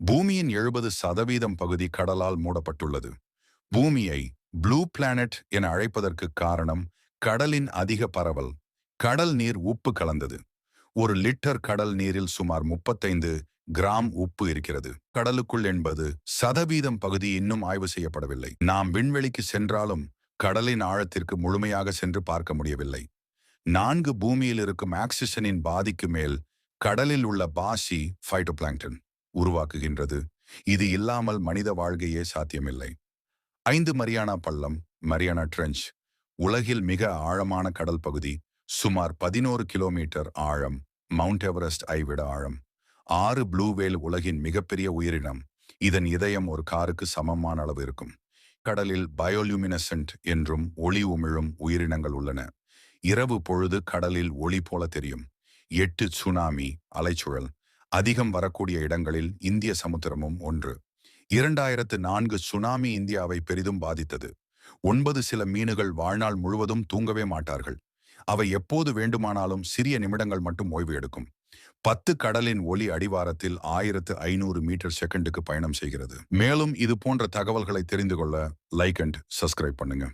பூமியின் எழுபது சதவீதம் பகுதி கடலால் மூடப்பட்டுள்ளது. பூமியை ப்ளூ பிளானட் என அழைப்பதற்கு காரணம் கடலின் அதிக பரவல். கடல் நீர் உப்பு கலந்தது. ஒரு லிட்டர் கடல் நீரில் சுமார் முப்பத்தைந்து கிராம் உப்பு இருக்கிறது. கடலுக்குள் என்பது சதவீதம் பகுதி இன்னும் ஆய்வு செய்யப்படவில்லை. நாம் விண்வெளிக்கு சென்றாலும் கடலின் ஆழத்திற்கு முழுமையாக சென்று பார்க்க முடியவில்லை. நான்கு பூமியில் இருக்கும் ஆக்சிஜனின் பாதிக்கு மேல் கடலில் உள்ள பாசி ஃபைட்டோபிளாங்டன் உருவாக்குகின்றது. இது இல்லாமல் மனித வாழ்க்கையே சாத்தியமில்லை. ஐந்து மரியானா பள்ளம் மரியானா ட்ரெஞ்ச் உலகில் மிக ஆழமான கடல் பகுதி சுமார் பதினோரு கிலோமீட்டர் ஆழம் மவுண்ட் எவரெஸ்ட் ஐ விட ஆழம் ஆறு ப்ளூவேல் உலகின் மிகப்பெரிய உயிரினம் இதன் இதயம் ஒரு காருக்கு சமமான அளவு இருக்கும். கடலில் பயோலியூமினசன்ட் என்றும் ஒளி உமிழும் உயிரினங்கள் உள்ளன. இரவு பொழுது கடலில் ஒளி போல தெரியும். எட்டு சுனாமி அலைச்சுழல் அதிகம் வரக்கூடிய இடங்களில் இந்திய சமுத்திரமும் ஒன்று. இரண்டாயிரத்து நான்கு சுனாமி இந்தியாவை பெரிதும் பாதித்தது. ஒன்பது சில மீன்கள் வாழ்நாள் முழுவதும் தூங்கவே மாட்டார்கள். அவை எப்போது வேண்டுமானாலும் சிறிய நிமிடங்கள் மட்டும் ஓய்வு எடுக்கும். பத்து கடலின் ஒளி அடிவாரத்தில் ஆயிரத்து ஐநூறு மீட்டர் செகண்டுக்கு பயணம் செய்கிறது. மேலும் இது போன்ற தகவல்களை தெரிந்து கொள்ள லைக் அண்ட் சப்ஸ்கிரைப் பண்ணுங்க.